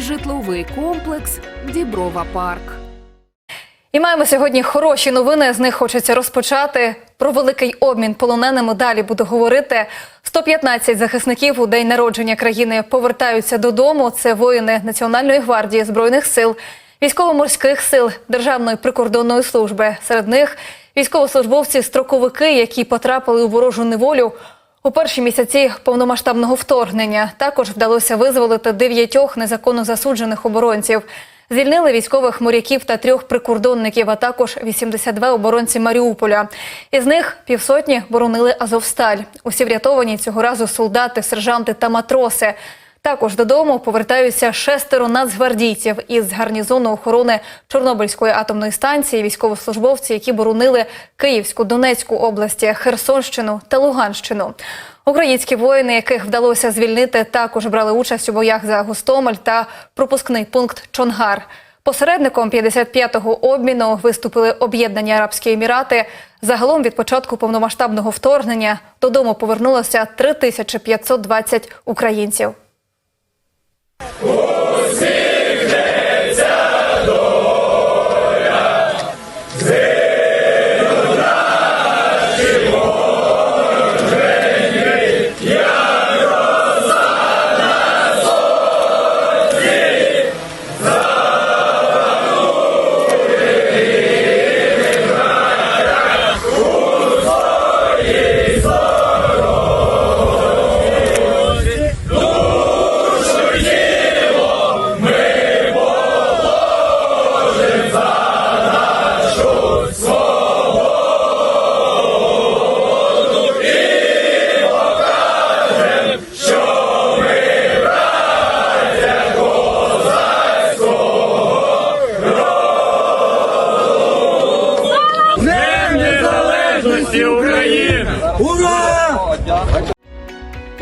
житловий комплекс Діброва Парк. І маємо сьогодні хороші новини. З них хочеться розпочати. Про великий обмін полоненими далі буду говорити. 115 захисників у день народження країни повертаються додому. Це воїни Національної гвардії збройних сил, військово-морських сил, Державної прикордонної служби. Серед них військовослужбовці, строковики, які потрапили у ворожу неволю. У перші місяці повномасштабного вторгнення також вдалося визволити дев'ятьох незаконно засуджених оборонців. Звільнили військових моряків та трьох прикордонників, а також 82 оборонці Маріуполя. Із них півсотні боронили Азовсталь. Усі врятовані цього разу солдати, сержанти та матроси. Також додому повертаються шестеро нацгвардійців із гарнізону охорони Чорнобильської атомної станції, військовослужбовці, які боронили Київську, Донецьку області, Херсонщину та Луганщину. Українські воїни, яких вдалося звільнити, також брали участь у боях за Гостомель та пропускний пункт Чонгар. Посередником 55-го обміну виступили Об'єднані Арабські Емірати. Загалом від початку повномасштабного вторгнення додому повернулося 3520 українців. Oh. Незалежності України!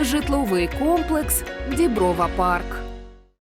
Житловий комплекс Діброва Парк.